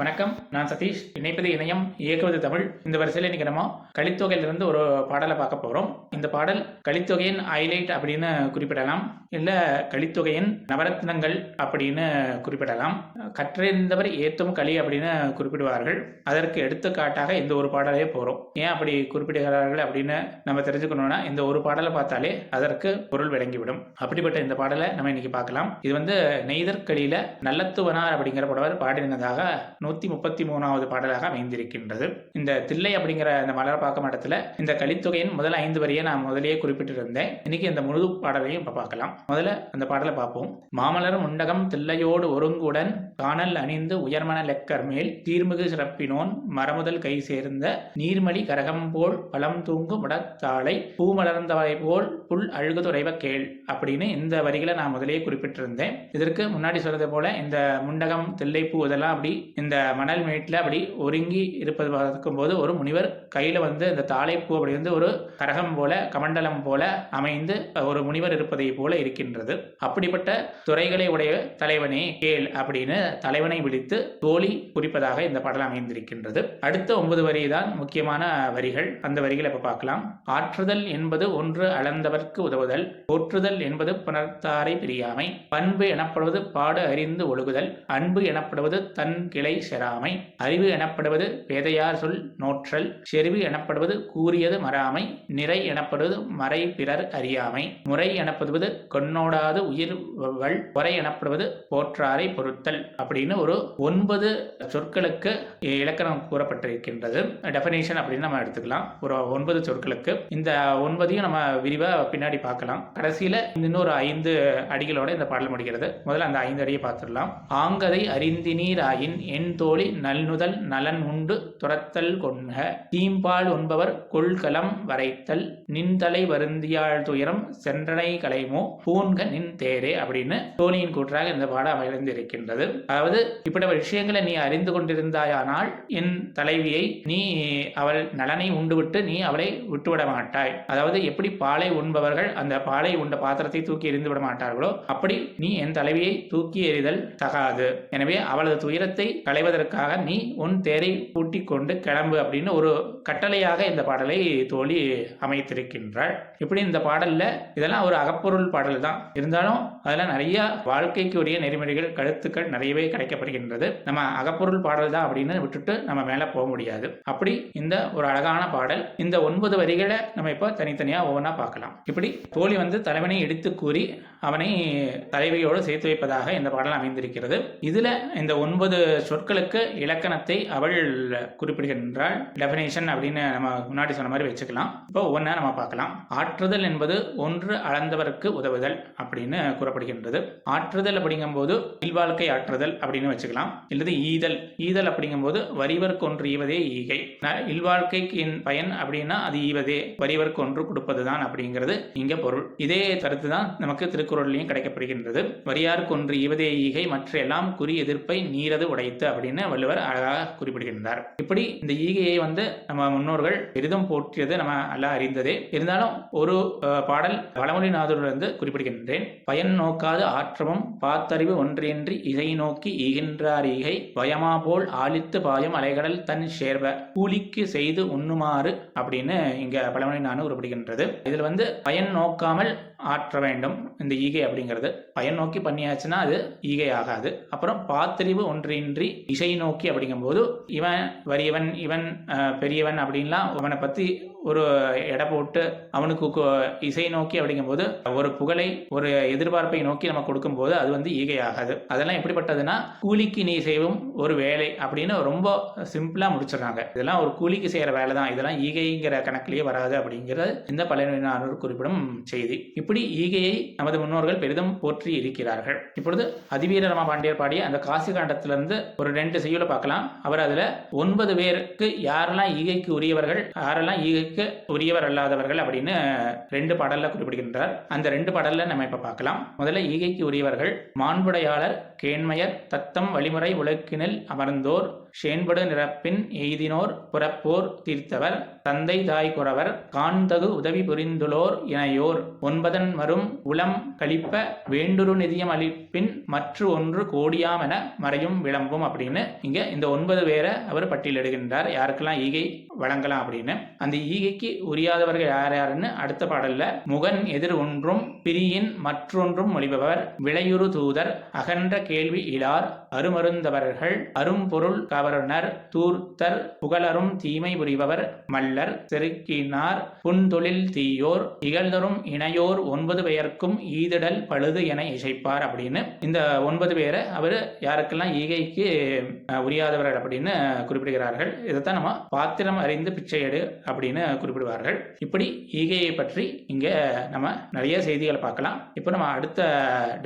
வணக்கம் நான் சதீஷ். இணைப்பது இணையம் இயக்குவது தமிழ். இந்த வரிசையில் இன்னைக்கு நம்ம கலித்தொகையிலிருந்து ஒரு பாடலை பார்க்க போகிறோம் இந்த பாடல் கலித்தொகையின் ஹைலைட் அப்படின்னு குறிப்பிடலாம். இல்லை கலித்தொகையின் நவரத்னங்கள் அப்படின்னு குறிப்பிடலாம். கற்றிருந்தவர் ஏத்தும் களி அப்படின்னு குறிப்பிடுவார்கள். அதற்கு எடுத்துக்காட்டாக இந்த ஒரு பாடலே போகிறோம் ஏன் அப்படி குறிப்பிடுகிறார்கள் அப்படின்னு நம்ம தெரிஞ்சுக்கணும்னா இந்த ஒரு பாடலை பார்த்தாலே அதற்கு பொருள் விளங்கிவிடும். அப்படிப்பட்ட இந்த பாடலை நம்ம இன்னைக்கு பார்க்கலாம். இது வந்து நெய்தற்களியில நல்லத்துவனார் அப்படிங்கிற புடவர் பாடினதாக நூத்தி முப்பத்தி மூணாவது பாடலாக அமைந்திருக்கின்றது. இந்த தில்லை அப்படிங்கிற இந்த மலர்பாக்கம் இடத்துல இந்த கலித்தொகையின் முதல் ஐந்து வரியை நான் முதலே குறிப்பிட்டிருந்தேன். இன்னைக்கு இந்த முழு பாடலையும் இப்ப பார்க்கலாம். முதல்ல அந்த பாடலை பார்ப்போம். மாமலர் முண்டகம் தில்லையோடு ஒருங்குடன் காணல் அணிந்து உயர்மன லெக்கர் மேல் தீர்மிகு சிறப்பினோன் மரமுதல் கை சேர்ந்த நீர்மலி கரகம் போல் பழம் தூங்கு முடத்தாளை பூ மலர்ந்தவை போல் புல் அழுகு துறைவ கேள் அப்படின்னு இந்த வரிகளை நான் முதலே குறிப்பிட்டிருந்தேன். இதற்கு முன்னாடி சொல்றது போல இந்த முண்டகம் தில்லைப்பூ இதெல்லாம் அப்படி இந்த மணல் மேட்டில் அப்படி ஒருங்கி இருப்பது பார்க்கும்போது ஒரு முனிவர் கையில வந்து இந்த தாளைப்பூ அப்படி வந்து ஒரு கரகம் போல கமண்டலம் போல அமைந்து ஒரு முனிவர் இருப்பதை போல இருக்கின்றது. அப்படிப்பட்ட துறைகளை உடைய தலைவனே கேள் அப்படின்னு தலைவனை விழித்து தோழி குறிப்பதாக இந்த பாடல் அமைந்திருக்கின்றது. அடுத்த ஒன்பது வரி தான் முக்கியமான வரிகள். அந்த வரிகளை இப்போ பார்க்கலாம். ஆற்றுதல் என்பது ஒன்று அளந்தவர்க்கு உதவுதல் போற்றுதல் என்பது புணர்த்தாரை பிரியாமை பண்பு எனப்படுவது பாடு அறிந்து ஒழுகுதல் அன்பு எனப்படுவது தன் கிளை செராமை அறிவு எனப்படுவது பேதையார் சொல் நோற்றல் செறிவு எனப்படுவது கூறியது மறாமை நிறை எனப்படுவது மறை பிறர் அறியாமை முறை எனப்படுவது கொன்னோடாது உயிர் வள் எனப்படுவது போற்றாரை பொருத்தல் அப்படின்னு ஒரு ஒன்பது சொற்களுக்கு இலக்கணம் கூறப்பட்டிருக்கின்றது. டெஃபினேஷன் அப்படின்னு நம்ம எடுத்துக்கலாம். ஒரு ஒன்பது சொற்களுக்கு. இந்த ஒன்பதையும் நம்ம விரிவாக பின்னாடி பார்க்கலாம். கடைசியில் இன்னொரு ஐந்து அடிகளோட இந்த பாடல் முடிகிறது. முதல்ல அந்த ஐந்து அடியை பார்த்துடலாம். ஆங்கதை அறிந்தினீராயின் என் தோழி நல்நுதல் நலன் உண்டு துரத்தல் கொண்க. தீம்பால் உண்பவர் கொள்கலம் வரைத்தல். நின்தலை வருந்தியாழ் துயரம் சென்றனை கலைமோ பூன்க நின் தேரே அப்படின்னு தோழியின் கூற்றாக இந்த பாடம் அமைந்திருக்கின்றது. அதாவது இப்படி விஷயங்களை நீ அறிந்து கொண்டிருந்தாயானால் என் தலைவியை நீ அவள் நலனை உண்டுவிட்டு நீ அவளை விட்டுவிட மாட்டாய். அதாவது எப்படி பாலை உண்பவர்கள் அந்த பாலை உண்ட பாத்திரத்தை தூக்கி எறிந்து விட மாட்டார்களோ அப்படி நீ என் தலைவியை தூக்கி எறிதல் தகாது. எனவே அவளது துயரத்தை களைவதற்காக நீ உன் தேரை பூட்டி கொண்டு கிளம்பு அப்படின்னு ஒரு கட்டளையாக இந்த பாடலை தோழி அமைத்திருக்கின்றாள். இப்படி இந்த பாடல்ல இதெல்லாம் ஒரு அகப்பொருள் பாடல் தான் இருந்தாலும் அதெல்லாம் நிறைய வாழ்க்கைக்கு உரிய நெறிமுறைகள் கருத்துக்கள் நிறையவே கிடைக்கப்படுகின்றது. நம்ம அகப்பொருள் பாடல் தான் அப்படின்னு விட்டுட்டு நம்ம மேலே போக முடியாது. அப்படி இந்த ஒரு அழகான பாடல் இந்த ஒன்பது வரிகளை நம்ம இப்போ தனித்தனியாக ஒவ்வொன்றா பார்க்கலாம். இப்படி தோழி வந்து தலைவனை எடுத்து கூறி அவனை தலைவியோடு சேர்த்து வைப்பதாக இந்த பாடல் அமைந்திருக்கிறது. இதில் இந்த ஒன்பது சொற்கள் சொற்களுக்கு இலக்கணத்தை அவள் குறிப்பிடுகின்றாள். டெபினேஷன் அப்படின்னு நம்ம முன்னாடி சொன்ன மாதிரி வச்சுக்கலாம். இப்போ ஒவ்வொன்றா நம்ம பார்க்கலாம். ஆற்றுதல் என்பது ஒன்று அளந்தவருக்கு உதவுதல் அப்படின்னு கூறப்படுகின்றது. ஆற்றுதல் அப்படிங்கும்போது இல்வாழ்க்கை ஆற்றுதல் அப்படின்னு வச்சுக்கலாம். இல்லது ஈதல். ஈதல் அப்படிங்கும்போது வரிவர்க்கு ஒன்று ஈவதே ஈகை. இல்வாழ்க்கைக்கு பயன் அப்படின்னா அது ஈவதே வரிவர்க்கு ஒன்று கொடுப்பதுதான் அப்படிங்கிறது இங்க பொருள். இதே கருத்து தான் நமக்கு திருக்குறள்லையும் கிடைக்கப்படுகின்றது வரியாருக்கு ஒன்று ஈவதே ஈகை மற்ற எல்லாம் குறி எதிர்ப்பை நீரது உடைத்து அப்படின்னு வள்ளுவர் அழகாக குறிப்பிடுகின்றார் இப்படி இந்த ஈகையை வந்து நம்ம முன்னோர்கள் பெரிதும் போற்றியது நம்ம எல்லாம் அறிந்ததே. இருந்தாலும் ஒரு பாடல் வளமொழிநாதரிலிருந்து குறிப்பிடுகின்றேன். பயன் நோக்காது ஆற்றமும் பாத்தறிவு ஒன்றின்றி இகை நோக்கி ஈகின்றார் ஈகை. பயமா போல் ஆழித்து பாயும் அலைகடல் தன் சேர்வ. கூலிக்கு செய்து உண்ணுமாறு அப்படின்னு இங்க பழமொழி நானும் குறிப்பிடுகின்றது இதுல வந்து பயன் நோக்காமல் ஆற்ற வேண்டும். இந்த ஈகை அப்படிங்கிறது பயன் நோக்கி பண்ணியாச்சுன்னா அது ஈகை ஆகாது. அப்புறம் பாத்திரிவு ஒன்றின்றி இசை நோக்கி அப்படிங்கும்போது இவன் வறியவன் இவன் பெரியவன் அப்படின்லாம் அவனை பற்றி ஒரு எடை போட்டு அவனுக்கு இசை நோக்கி அப்படிங்கும்போது ஒரு புகழை ஒரு எதிர்பார்ப்பை நோக்கி நம்ம கொடுக்கும்போது அது வந்து ஈகை ஆகாது அதெல்லாம் எப்படிப்பட்டதுன்னா கூலிக்கு நீ செய்வோம் ஒரு வேலை அப்படின்னு ரொம்ப சிம்பிளாக முடிச்சிடுறாங்க. இதெல்லாம் ஒரு கூலிக்கு செய்கிற வேலை தான். இதெல்லாம் ஈகைங்கிற கணக்கிலேயே வராது அப்படிங்கிறது இந்த பழனினானூர் குறிப்பிடும் செய்தி. இப்படி ஈகையை நமது முன்னோர்கள் பெரிதும் போற்றி இருக்கிறார்கள். இப்பொழுது அதிவீர ரம பாண்டியர் பாடிய அந்த காசி காண்டத்திலிருந்து ஒரு ரெண்டு செய்யுளை பார்க்கலாம். அவர் அதில் ஒன்பது பேருக்கு யாரெல்லாம் ஈகைக்கு உரியவர்கள் யாரெல்லாம் ஈகைக்கு உரியவர் அல்லாதவர்கள் அப்படின்னு ரெண்டு பாடல்ல குறிப்பிடுகின்றார். அந்த ரெண்டு பாடல்ல நம்ம இப்ப பார்க்கலாம். முதல்ல ஈகைக்கு உரியவர்கள் மாண்புடையாளர் கேண்மையர் தத்தம் வழிமுறை உலக்கினில் அமர்ந்தோர் ஷேன்படு நிரப்பின் எய்தினோர் புறப்போர் தீர்த்தவர் தந்தை தாய் குறவர் காண்தகு உதவி புரிந்துளோர் இணையோர். ஒன்பதன் மரும் உளம் கழிப்ப வேண்டுரு நிதியம் அளிப்பின் மற்ற ஒன்று கோடியாமென மறையும் விளம்பும் அப்படின்னு இங்க இந்த ஒன்பது பேரை அவர் பட்டியலிடுகின்றார். யாருக்கெல்லாம் ஈகை வழங்கலாம் அப்படின்னு. அந்த ஈகைக்கு உரியாதவர்கள் யார் யாருன்னு அடுத்த பாடல்ல முகன் எதிர் ஒன்றும் பிரியின் மற்றொன்றும் மொழிபவர் விளையுறு தூதர் அகன்ற கேள்வி இலார் அருமருந்தவர்கள் அரும்பொருள் கவர்னர் தூர்த்தர் புகழரும் தீமை புரிபவர் மல்லர் செருக்கினார் புன்தொழில் தீயோர் இகழ்தரும் இணையோர் ஒன்பது பெயர்க்கும் ஈதிடல் பழுது என இசைப்பார் அப்படின்னு. இந்த ஒன்பது பேரை அவர் யாருக்கெல்லாம் ஈகைக்கு உரியாதவர்கள் அப்படின்னு குறிப்பிடுகிறார்கள் இதைத்தான் நம்ம பாத்திரம் அறிந்து பிச்சையடு அப்படின்னு குறிப்பிடுவார்கள். இப்படி ஈகையை பற்றி இங்க நம்ம நிறைய செய்திகளை பார்க்கலாம். இப்போ நம்ம அடுத்த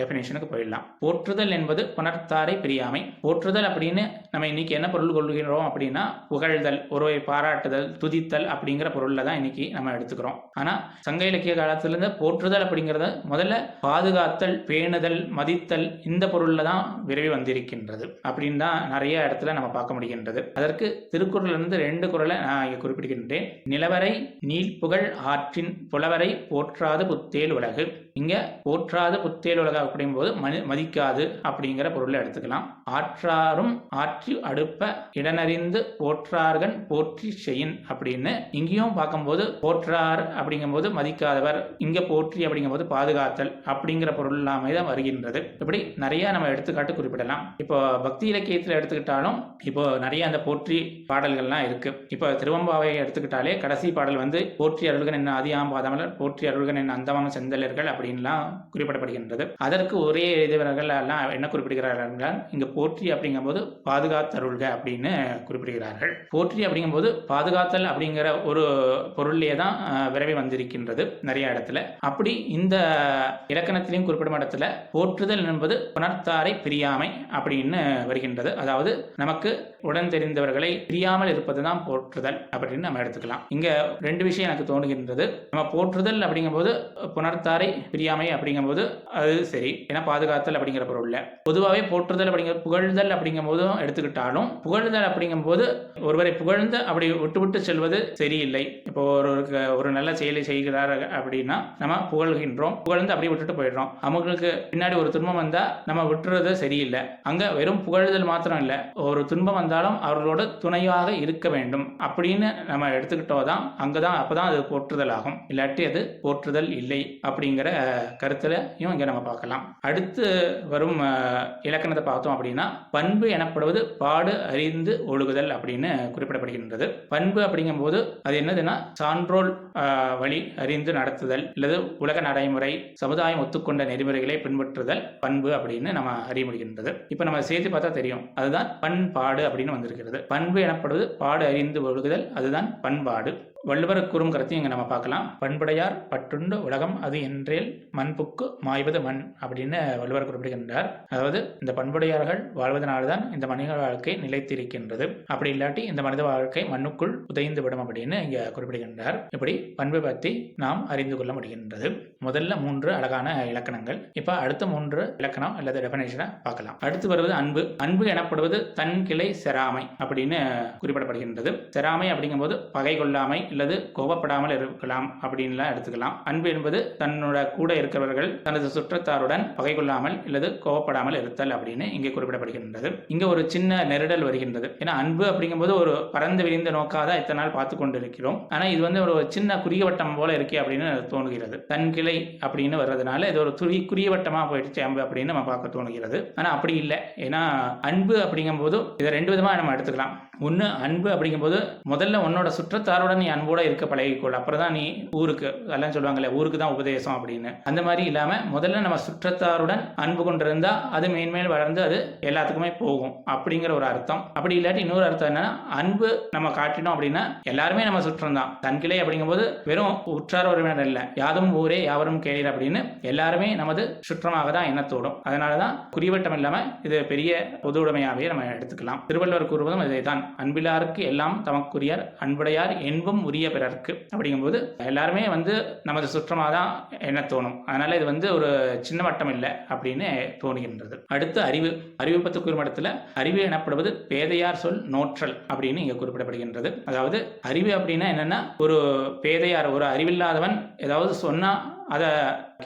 டெஃபினேஷனுக்கு போயிடலாம். போற்றுதல் என்பது புணர்த்தாரை பிரியாமை. போற்றுதல் அப்படின்னு நம்ம இன்னைக்கு என்ன பொருள் கொள்கிறோம் அப்படின்னா புகழ்தல் ஒருவரை பாராட்டுதல் துதித்தல் அப்படிங்கிற பொருளில் தான் இன்னைக்கு நம்ம எடுத்துக்கிறோம். ஆனால் சங்க இலக்கிய காலத்திலிருந்து போற்றுதல் அப்படிங்கிறத முதல்ல பாதுகாத்தல் பேணுதல் மதித்தல் இந்த பொருளில் தான் விரைவி வந்திருக்கின்றது அப்படின்னு தான் நிறைய இடத்துல நம்ம பார்க்க முடிகின்றது. அதற்கு திருக்குறள்ல இருந்து ரெண்டு குரலை நான் இங்கே குறிப்பிடுகின்றேன். நிலவரை நீழ்ப்புகழ் ஆற்றின் புலவரை போற்றாது புத்தேல் உலகு. இங்க போற்றாது புத்தேல் உலக அப்படிங்கும்போது மனி மதிக்காது அப்படிங்கிற பொருளை எடுத்துக்கலாம். ஆற்றாரும் ஆற்றி அடுப்பு இடனறிந்து போற்றார்கன் போற்றி செய்யின் அப்படின்னு. இங்கேயும் பார்க்கும்போது போற்றார் அப்படிங்கும்போது மதிக்காதவர் இங்க போற்றி அப்படிங்கும்போது பாதுகாத்தல் அப்படிங்கிற பொருள் எல்லாமே தான் வருகின்றது. இப்படி நிறைய நம்ம எடுத்துக்காட்டு குறிப்பிடலாம். இப்போ பக்தி இலக்கியத்தில் எடுத்துக்கிட்டாலும் இப்போ நிறைய அந்த போற்றி பாடல்கள்லாம் இருக்கு. இப்போ திருவம்பாவை எடுத்துக்கிட்டாலே கடைசி பாடல் வந்து போற்றி அருள்கன் என்ன ஆதியாம் பாதமலர் போற்றி அருள்கன் என்ன அந்தமாம் செந்தலர்கள் அப்படின்லாம் குறிப்பிடப்படுகின்றது. அதற்கு ஒரே எழுதியவர்கள் எல்லாம் என்ன குறிப்பிடுகிறார்கள் என்றால் இங்கு போற்றி அப்படிங்கும்போது அப்படின்னு குறிப்பிடுகிறார்கள். போற்றி அப்படிங்கும்போது பாதுகாத்தல் அப்படிங்கிற ஒரு பொருள்லேயே தான் விரைவி வந்திருக்கின்றது நிறைய இடத்துல. அப்படி இந்த இலக்கணத்திலையும் குறிப்பிடும் இடத்துல போற்றுதல் என்பது புணர்த்தாரை பிரியாமை அப்படின்னு வருகின்றது. அதாவது நமக்கு உடன் தெரிந்தவர்களை பிரியாமல் இருப்பது தான் போற்றுதல் அப்படின்னு நம்ம எடுத்துக்கலாம். இங்க ரெண்டு விஷயம் எனக்கு தோணுகின்றது நம்ம போற்றுதல் அப்படிங்கும்போது புணர்த்தாரை பிரியாமை அப்படிங்கும்போது அது சரி. ஏன்னா பாதுகாத்தல் அப்படிங்கிற பொருள்ல. பொதுவாகவே போற்றுதல் அப்படிங்கிற புகழ்தல் அப்படிங்கும் போதும் எடுத்துக்கிட்டாலும் புகழ்தல் அப்படிங்கும்போது ஒருவரை புகழ்ந்து அப்படி விட்டு விட்டு செல்வது சரியில்லை. இப்போ ஒரு ஒரு நல்ல செயலை செய்கிறார் அப்படின்னா நம்ம புகழ்கின்றோம். புகழ்ந்து அப்படியே விட்டுட்டு போயிடுறோம். அவங்களுக்கு பின்னாடி ஒரு துன்பம் வந்தால் நம்ம விட்டுறது சரியில்லை. அங்கே வெறும் புகழ்தல் மாத்திரம் இல்லை. ஒரு துன்பம் வந்தாலும் அவர்களோட துணையாக இருக்க வேண்டும். அப்படின்னு நம்ம எடுத்துக்கிட்டோம் தான் அங்கே தான் அப்போ தான் அது போற்றுதல் ஆகும். இல்லாட்டி அது போற்றுதல் இல்லை அப்படிங்கிற கருத்துலையும் இங்கே நம்ம பார்க்கலாம். அடுத்து வரும் இலக்கணத்தை பார்த்தோம் அப்படின்னா பண்பு எனப்படுவது பாடு அறிந்து ஒழுகுதல் அப்படின்னு குறிப்பிடப்படுகின்றது. பண்பு அப்படிங்கும்போது அது என்னதுன்னா சான்றோல் வழி அறிந்து நடத்துதல் அல்லது உலக நடைமுறை சமுதாயம் ஒத்துக்கொண்ட நெறிமுறைகளை பின்பற்றுதல் பண்பு அப்படின்னு நம்ம அறிய முடிகின்றது. இப்போ நம்ம சேர்த்து பார்த்தா தெரியும். அதுதான் பண்பாடு அப்படின்னு வந்திருக்கிறது. பண்பு எனப்படுவது பாடு அறிந்து ஒழுகுதல் அதுதான் பண்பாடு. வள்ளுவர் கூறும் கருத்தையும் இங்கே நம்ம பார்க்கலாம். பண்புடையார் பட்டுண்டு உலகம் அது என்றேல் மண்புக்கு மாய்வது மண் அப்படின்னு வள்ளுவர் குறிப்பிடுகின்றார் அதாவது இந்த பண்புடையார்கள் வாழ்வதனால்தான் இந்த மனித வாழ்க்கை நிலைத்திருக்கின்றது. அப்படி இல்லாட்டி இந்த மனித வாழ்க்கை மண்ணுக்குள் புதைந்து விடும் அப்படின்னு இங்கே குறிப்பிடுகின்றார் இப்படி பண்பு பற்றி நாம் அறிந்து கொள்ள முடிகின்றது. முதல்ல மூன்று அழகான இலக்கணங்கள். இப்போ அடுத்த மூன்று இலக்கணம் அல்லது டெபனேஷனை பார்க்கலாம். அடுத்து வருவது அன்பு. அன்பு எனப்படுவது தன் கிளை செராமை அப்படின்னு குறிப்பிடப்படுகின்றது. செராமை அப்படிங்கும்போது பகை கொள்ளாமை அல்லது கோபப்படாமல் இருக்கலாம் அப்படின்லாம் எடுத்துக்கலாம். அன்பு என்பது தன்னோட கூட இருக்கிறவர்கள் தனது சுற்றத்தாருடன் பகை கொள்ளாமல் அல்லது கோபப்படாமல் இருத்தல் அப்படின்னு இங்கே குறிப்பிடப்படுகின்றது. இங்கே ஒரு சின்ன நெருடல் வருகின்றது. ஏன்னா அன்பு அப்படிங்கும்போது ஒரு பறந்து விரிந்த நோக்காக தான் இத்தனை நாள் பார்த்து கொண்டிருக்கிறோம். ஆனால் இது வந்து ஒரு சின்ன குறுகிய வட்டம் போல இருக்கே அப்படின்னு தோணுகிறது. தன் கிளை அப்படின்னு வர்றதுனால இது ஒரு துரி குறுகிய வட்டமாக போயிடுச்சு அன்பு அப்படின்னு நம்ம பார்க்க தோணுகிறது. ஆனால் அப்படி இல்லை. ஏன்னா அன்பு அப்படிங்கும்போது இதை ரெண்டு விதமாக நம்ம எடுத்துக்கலாம். ஒன்று அன்பு அப்படிங்கும்போது முதல்ல உன்னோட சுற்றத்தாருடன் நீ அன்போட இருக்க பழகிக்கொள் அப்புறம் தான் நீ ஊருக்கு எல்லாம் சொல்லுவாங்கல்ல ஊருக்கு தான் உபதேசம் அப்படின்னு. அந்த மாதிரி இல்லாம முதல்ல நம்ம சுற்றத்தாருடன் அன்பு கொண்டிருந்தா அது மேன்மேல் வளர்ந்து அது எல்லாத்துக்குமே போகும் அப்படிங்கிற ஒரு அர்த்தம். அப்படி இல்லாட்டி இன்னொரு அர்த்தம் என்னன்னா அன்பு நம்ம காட்டினோம் அப்படின்னா எல்லாருமே நம்ம சுற்றம் தான் தன்கிளை அப்படிங்கும்போது வெறும் உற்றார் உறவினர் இல்லை யாதும் ஊரே யாவரும் கேளீர் அப்படின்னு எல்லாருமே நமது சுற்றமாக தான் எண்ணத்தோடும் அதனால தான் குறிவட்டம் இல்லாம இது பெரிய பொது உடைமையாகவே நம்ம எடுத்துக்கலாம். திருவள்ளுவர் கூறுவதும் இதைதான் அன்பிலாருக்கு எல்லாம் தமக்குரியர் அன்புடையார் என்பும் உரிய பிறர்க்கு அப்படிங்கும்போது எல்லாருமே வந்து நமது சுற்றமாக தான் என்ன தோணும். அதனால இது வந்து ஒரு சின்ன வட்டம் இல்லை அப்படின்னு தோணுகின்றது. அடுத்து அறிவு. அறிவு பத்து குறிப்பிடத்தில் அறிவு எனப்படுவது பேதையார் சொல் நோற்றல் அப்படின்னு இங்கே குறிப்பிடப்படுகின்றது. அதாவது அறிவு அப்படின்னா என்னென்னா ஒரு பேதையார் ஒரு அறிவில்லாதவன் ஏதாவது சொன்னால் அதை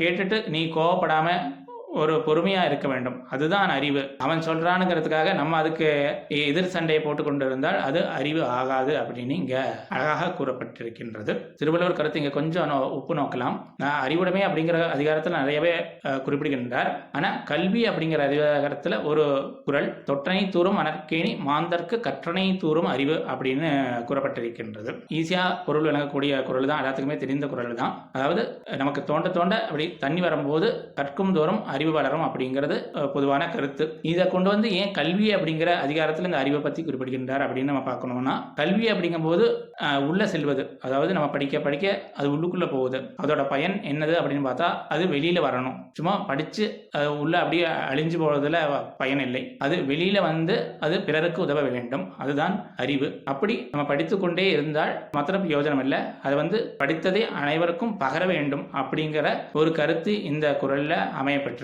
கேட்டுட்டு நீ கோவப்படாமல் ஒரு பொறுமையா இருக்க வேண்டும். அதுதான் அறிவு. அவன் சொல்றானுங்கிறதுக்காக நம்ம அதுக்கு எதிர் சண்டையை போட்டு கொண்டு இருந்தால் அது அறிவு ஆகாது அப்படின்னு இங்க அழகாக கூறப்பட்டிருக்கின்றது. திருவள்ளுவர் கருத்து இங்க கொஞ்சம் நோ- உப்பு நோக்கலாம். நான் அறிவுடைமை அப்படிங்கிற அதிகாரத்தில் நிறையவே குறிப்பிடுகின்றார். ஆனா கல்வி அப்படிங்கிற அதிகாரத்தில் ஒரு குறள் தொற்றனை தூரும் அனற்கேணி மாந்தர்க்கு கற்றனை தூரும் அறிவு அப்படின்னு கூறப்பட்டிருக்கின்றது. ஈஸியா பொருள் விளங்கக்கூடிய குரல் தான் எல்லாத்துக்குமே தெரிந்த குரல் தான் அதாவது நமக்கு தோண்ட தோண்ட அப்படி தண்ணி வரும்போது கற்கும் தோறும் அறிவு வளரும் அப்படிங்கிறது பொதுவான கருத்து. இதை கொண்டு வந்து ஏன் கல்வி அப்படிங்கிற அதிகாரத்தில் இந்த அறிவை பற்றி குறிப்பிடுகின்றார் அப்படின்னு நம்ம பார்க்கணும்னா கல்வி அப்படிங்கும்போது உள்ளே செல்வது. அதாவது நம்ம படிக்க படிக்க அது உள்ளுக்குள்ளே போகுது. அதோட பயன் என்னது அப்படின்னு பார்த்தா அது வெளியில் வரணும். சும்மா படித்து அது உள்ளே அப்படியே அழிஞ்சு போகிறதுல பயன் இல்லை. அது வெளியில் வந்து அது பிறருக்கு உதவ வேண்டும். அதுதான் அறிவு. அப்படி நம்ம படித்துக்கொண்டே இருந்தால் மாத்திரம் பிரயோஜனம் இல்லை. அது வந்து படித்ததை அனைவருக்கும் பகர வேண்டும் அப்படிங்கிற ஒரு கருத்து இந்த குரல்ல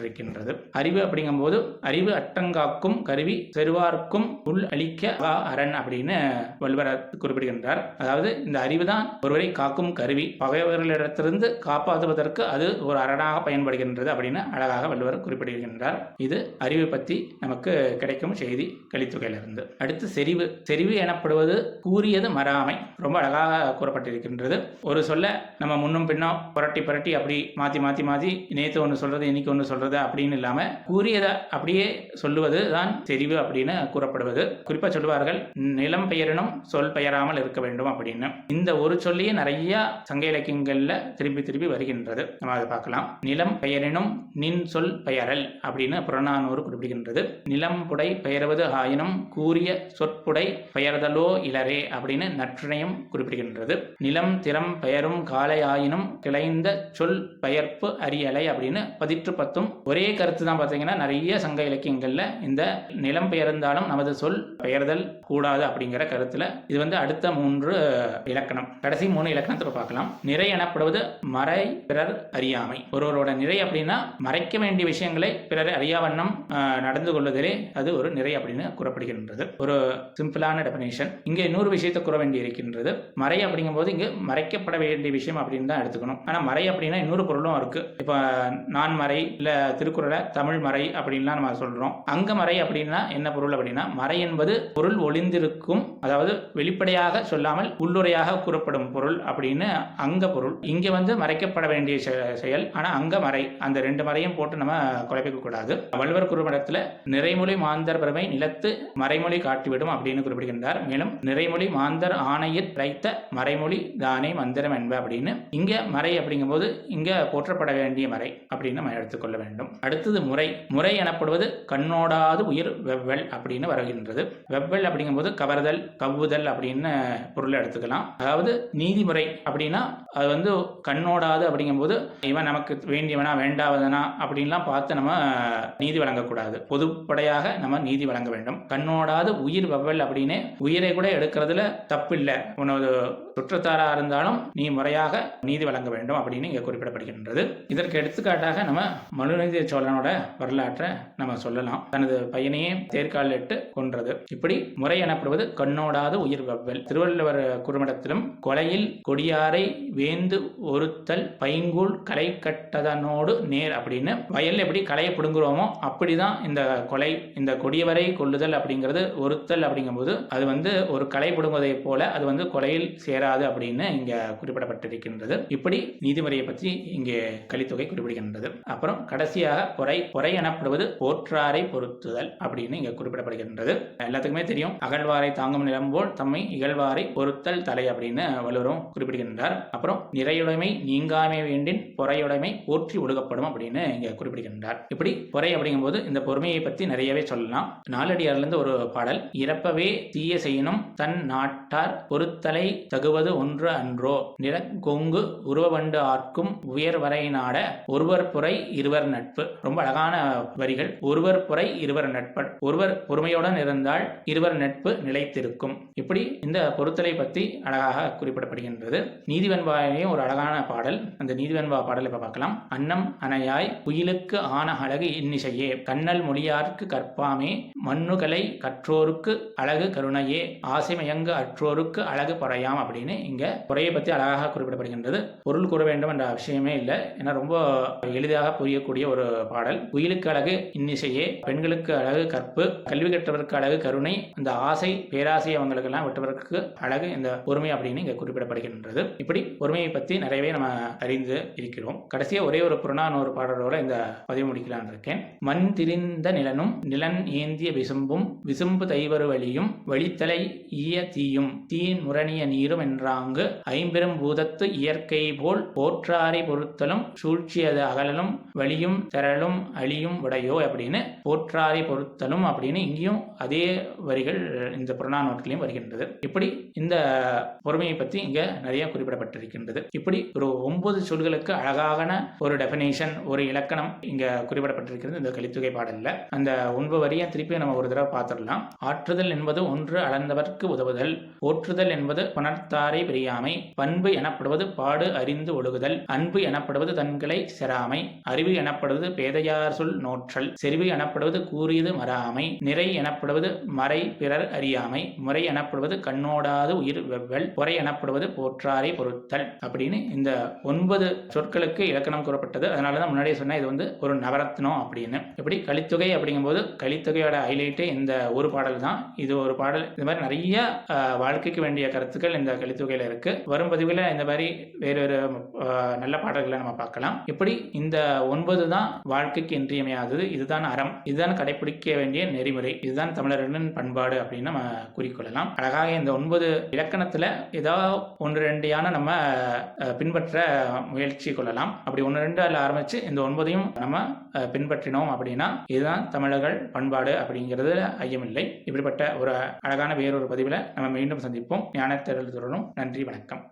அமையப்பட்டிருக்கின்றது அறிவு அப்படிங்கும்போது அறிவு அட்டங்காக்கும் கருவி செருவார்க்கும் உள் அளிக்க அரண் அப்படின்னு வல்லுவர் குறிப்பிடுகின்றார். அதாவது இந்த அறிவு தான் ஒருவரை காக்கும் கருவி. பகைவர்களிடத்திலிருந்து காப்பாற்றுவதற்கு அது ஒரு அரணாக பயன்படுகின்றது அப்படின்னு அழகாக வள்ளுவர் குறிப்பிடுகின்றார். இது அறிவு பற்றி நமக்கு கிடைக்கும் செய்தி கலித்தொகையிலிருந்து. அடுத்து செறிவு. செறிவு எனப்படுவது கூறியது மறாமை. ரொம்ப அழகாக கூறப்பட்டிருக்கின்றது. ஒரு சொல்ல நம்ம முன்னும் பின்னும் புரட்டி புரட்டி அப்படி மாற்றி மாற்றி மாற்றி நேற்று ஒன்று சொல்றது இன்னைக்கு ஒன்று சொல்றது அப்படின்னு இல்லாமல் கூறியதை அப்படியே சொல்லுவது தான் தெரிவு அப்படின்னு கூறப்படுவது. குறிப்பாக சொல்லுவார்கள் நிலம் பெயரினும் சொல் பெயராமல் இருக்க வேண்டும் அப்படின்னு. இந்த ஒரு சொல்லியே நிறைய சங்க இலக்கியங்களில் திரும்பி திரும்பி வருகின்றது. நம்ம அதை பார்க்கலாம். நிலம் பெயரினும் நின் சொல் பெயரல் அப்படின்னு புறநானூறு குறிப்பிடுகின்றது. நிலம் புடை பெயர்வது ஆயினும் கூறிய சொற்புடை பெயர்தலோ இளரே அப்படின்னு நற்றிணையும் குறிப்பிடுகின்றது. நிலம் திறம் பெயரும் காலை ஆயினும் கிளைந்த சொல் பெயர்ப்பு அரியலை அப்படின்னு பதிற்று பத்தும் ஒரே கருத்து தான் பார்த்தீங்கன்னா நிறைய சங்க இலக்கியங்களில் இந்த நிலம் பெயர்ந்தாலும் நமது சொல் பெயர்தல் கூடாது அப்படிங்கிற கருத்தில் இது வந்து அடுத்த மூன்று இலக்கணம். கடைசி மூணு இலக்கணத்தை பார்க்கலாம். நிறை எனப்படுவது மறை பிறர் அறியாமை. ஒருவரோட நிறை அப்படின்னா மறைக்க வேண்டிய விஷயங்களை பிறர் அறியாவண்ணம் நடந்து கொள்வதிலே அது ஒரு நிறை அப்படின்னு கூறப்படுகின்றது. ஒரு சிம்பிளான டெபினேஷன் இங்கே இன்னொரு விஷயத்தை கூற வேண்டி இருக்கின்றது. மறை அப்படிங்கும்போது இங்கு மறைக்கப்பட வேண்டிய விஷயம் அப்படின்னு தான் எடுத்துக்கணும். ஆனால் மறை அப்படின்னா இன்னொரு பொருளும் இருக்கு. இப்போ நான் மறை இல்லை திருக்குறளை தமிழ் மறை அப்படின்லாம் நம்ம சொல்றோம். அங்க மறை அப்படின்னா என்ன பொருள் அப்படின்னா மறை என்பது பொருள் ஒளிந்திருக்கும் அதாவது வெளிப்படையாக சொல்லாமல் உள்ளுரையாக கூறப்படும் பொருள் அப்படின்னு அங்க பொருள். இங்க வந்து மறைக்கப்பட வேண்டிய செ- செயல். ஆனா அங்க மறை அந்த ரெண்டு மறையும் போட்டு நம்ம குழப்பிக்க கூடாது. வள்ளுவர் குறும்படத்துல நிறைமொழி மாந்தர் பெருமை நிலத்து மறைமொழி காட்டிவிடும் அப்படின்னு குறிப்பிடுகின்றார். மேலும் நிறைமொழி மாந்தர் ஆணையில் வைத்த மறைமொழி தானே மந்திரம் என்ப அப்படின்னு இங்க மறை அப்படிங்கும்போது இங்க போற்றப்பட வேண்டிய மறை அப்படின்னு நம்ம எடுத்துக்கொள்ள வேண்டும். அடுத்தது முறை. முறை எனப்படுவது கண்ணோடாது உயிர் வெவ்வல் அப்படின்னு வருகின்றது. வெவ்வல் அப்படிங்கும்போது கவர்தல் கவ்வுதல் அப்படின்னு பொருளை எடுத்துக்கலாம். அதாவது நீதிமுறை அப்படின்னா அது வந்து கண்ணோடாது அப்படிங்கும்போது இவன் நமக்கு வேண்டியவனா வேண்டாவதனா அப்படின்லாம் பார்த்து நம்ம நீதி வழங்கக்கூடாது. பொதுப்படையாக நம்ம நீதி வழங்க வேண்டும். கண்ணோடாது உயிர் வெவ்வல் அப்படின்னு உயிரை கூட எடுக்கிறதுல தப்பு இல்லை உனது சுற்றத்தாரா இருந்தாலும் நீ முறையாக நீதி வழங்க வேண்டும் அப்படின்னு இங்கே குறிப்பிடப்படுகின்றது. இதற்கு எடுத்துக்காட்டாக நம்ம மனுநீதி சோழனோட வரலாற்றை நம்ம சொல்லலாம். தனது பையனையே தேர்காலிட்டு கொன்றது. இப்படி முறை எனப்படுவது கண்ணோடாத உயிர் வவ்வல். திருவள்ளுவர் குறுமடத்திலும் கொலையில் கொடியாரை வேந்து ஒருத்தல் பைங்கூழ் களை கட்டதனோடு நேர் அப்படின்னு வயல்ல எப்படி களையை பிடுங்குறோமோ அப்படிதான் இந்த கொலை இந்த கொடியவரை கொள்ளுதல் அப்படிங்கிறது ஒருத்தல் அப்படிங்கும்போது அது வந்து ஒரு களை பிடுங்குவதை போல அது வந்து கொலையில் சேராது அப்படின்னு இங்க குறிப்பிடப்பட்டிருக்கின்றது. இப்படி நீதிமுறையை பற்றி இங்கே கலித்தொகை குறிப்பிடுகின்றது. அப்புறம் கடைசி கடைசியாக பொறை பொறை எனப்படுவது போற்றாரை பொருத்துதல் அப்படின்னு இங்க குறிப்பிடப்படுகின்றது. எல்லாத்துக்குமே தெரியும். அகழ்வாரை தாங்கும் நிலம்போல் தம்மை இகழ்வாரை பொருத்தல் தலை அப்படின்னு வலுவரும் குறிப்பிடுகின்றார். அப்புறம் நிறையுடைமை நீங்காமை வேண்டின் பொறையுடைமை போற்றி ஒழுகப்படும் அப்படின்னு இங்க குறிப்பிடுகின்றார். இப்படி பொறை அப்படிங்கும்போது இந்த பொறுமையை பற்றி நிறையவே சொல்லலாம். நாலடியார்லேருந்து ஒரு பாடல் இறப்பவே தீய செய்யணும் தன் நாட்டார் பொருத்தலை தகுவது ஒன்று அன்றோ. நிறங்கொங்கு உருவவண்டு ஆர்க்கும் உயர்வரை நாட ஒருவர் புறை இருவர் நட்பு நட்பு. ரொம்ப அழகான வரிகள். ஒருவர் புறை இருவர் நட்பர் ஒருவர் பொறுமையுடன் இருந்தால் இருவர் நட்பு நிலைத்திருக்கும். இப்படி இந்த பொருத்தலை பற்றி அழகாக குறிப்பிடப்படுகின்றது. நீதிவன்பாயிலையும் ஒரு அழகான பாடல். அந்த நீதிவன்பா பாடலை இப்ப பார்க்கலாம். அன்னம் அணையாய் குயிலுக்கு ஆன அழகு இன்னிசையே. கண்ணல் மொழியார்க்கு கற்பாமே. மண்ணுகளை கற்றோருக்கு அழகு கருணையே. ஆசைமயங்கு அற்றோருக்கு அழகு பறையாம் அப்படின்னு இங்க குறையை பற்றி அழகாக குறிப்பிடப்படுகின்றது. பொருள் கூற வேண்டும் என்ற அவசியமே இல்லை. ஏன்னா ரொம்ப எளிதாக புரியக்கூடிய ஒரு பாடல். உயிலுக்கு அழகு இன்னிசையே. பெண்களுக்கு அழகு கற்பு. கல்வி கற்றவருக்கு அழகு கருணை. அந்த ஆசை பேராசை அவங்களுக்கெல்லாம் விட்டவருக்கு அழகு இந்த பொறுமை அப்படின்னு இங்க குறிப்பிடப்படுகின்றது. இப்படி பொறுமையை பற்றி நிறையவே நம்ம அறிந்து இருக்கிறோம். கடைசியா ஒரே ஒரு புறநானூறு பாடலோட இந்த பதிவு முடிக்கலான் இருக்கேன். மண் திரிந்த நிலனும் நிலன் ஏந்திய விசும்பும் விசும்பு தைவரு வழியும் வழித்தலை ஈய தீயும் தீன் முரணிய நீரும் என்றாங்கு ஐம்பெரும் பூதத்து இயற்கை போல் போற்றாரை பொருத்தலும் சூழ்ச்சியது அகலலும் வழியும் திரளும் அழியும் உடையோ அப்படின்னு போற்றாரை பொருத்தலும் அப்படின்னு இங்கேயும் அதே வரிகள் இந்த புறநானூற்றிலையும் வருகின்றது. இப்படி இந்த பொறுமையை பற்றி இங்க நிறைய குறிப்பிடப்பட்டிருக்கின்றது. இப்படி ஒரு ஒன்பது சொல்களுக்கு அழகான ஒரு டெபினேஷன் ஒரு இலக்கணம் இங்க குறிப்பிடப்பட்டிருக்கிறது. இந்த கலித்துகை பாடல்ல அந்த ஒன்பது வரியை திருப்பி நம்ம ஒரு தடவை பார்த்துடலாம். ஆற்றுதல் என்பது ஒன்று அளந்தவர்க்கு உதவுதல் போற்றுதல் என்பது புணர்த்தாரை பிரியாமை பண்பு எனப்படுவது பாடு அறிந்து ஒழுகுதல் அன்பு எனப்படுவது தன்களை செராமை அறிவு எனப்படுவது பேதையார் சொல் நோற்றல். செறிவு எனப்படுவது கூறியது மறாமை. நிறை எனப்படுவது மறை பிறர் அறியாமை. முறை எனப்படுவது கண்ணோடாது உயிர் வெவ்வல் பொறை எனப்படுவது போற்றாரை பொருத்தல் அப்படின்னு இந்த ஒன்பது சொற்களுக்கு இலக்கணம் கூறப்பட்டது. அதனால தான் முன்னாடியே சொன்னேன் இது வந்து ஒரு நவரத்னம் அப்படின்னு. எப்படி? கலித்தொகை அப்படிங்கும்போது கலித்தொகையோட ஹைலைட்டு இந்த ஒரு பாடல் தான். இது ஒரு பாடல். இந்த மாதிரி நிறைய வாழ்க்கைக்கு வேண்டிய கருத்துக்கள் இந்த கலித்தொகையில் இருக்கு. வரும் பதிவில் இந்த மாதிரி வேறு வேறு நல்ல பாடல்களை நம்ம பார்க்கலாம். இப்படி இந்த ஒன்பது தான் வாழ்க்கைக்கு இன்றியமையாதது. இதுதான் அறம். இதுதான் கடைபிடிக்க வேண்டிய நெறிமுறை. இதுதான் தமிழர்களின் பண்பாடு அப்படின்னு நம்ம குறிக்கொள்ளலாம். அழகாக இந்த ஒன்பது இலக்கணத்துல ஏதாவது ஒன்று ரெண்டையான நம்ம பின்பற்ற முயற்சி கொள்ளலாம். அப்படி ஒன்று ரெண்டு அதில் ஆரம்பிச்சு இந்த ஒன்பதையும் நம்ம பின்பற்றினோம் அப்படின்னா இதுதான் தமிழர்கள் பண்பாடு அப்படிங்கிறது ஐயமில்லை. இப்படிப்பட்ட ஒரு அழகான வேறொரு பதிவில் நம்ம மீண்டும் சந்திப்போம். ஞானத்தேடல் தொடரும் நன்றி வணக்கம்.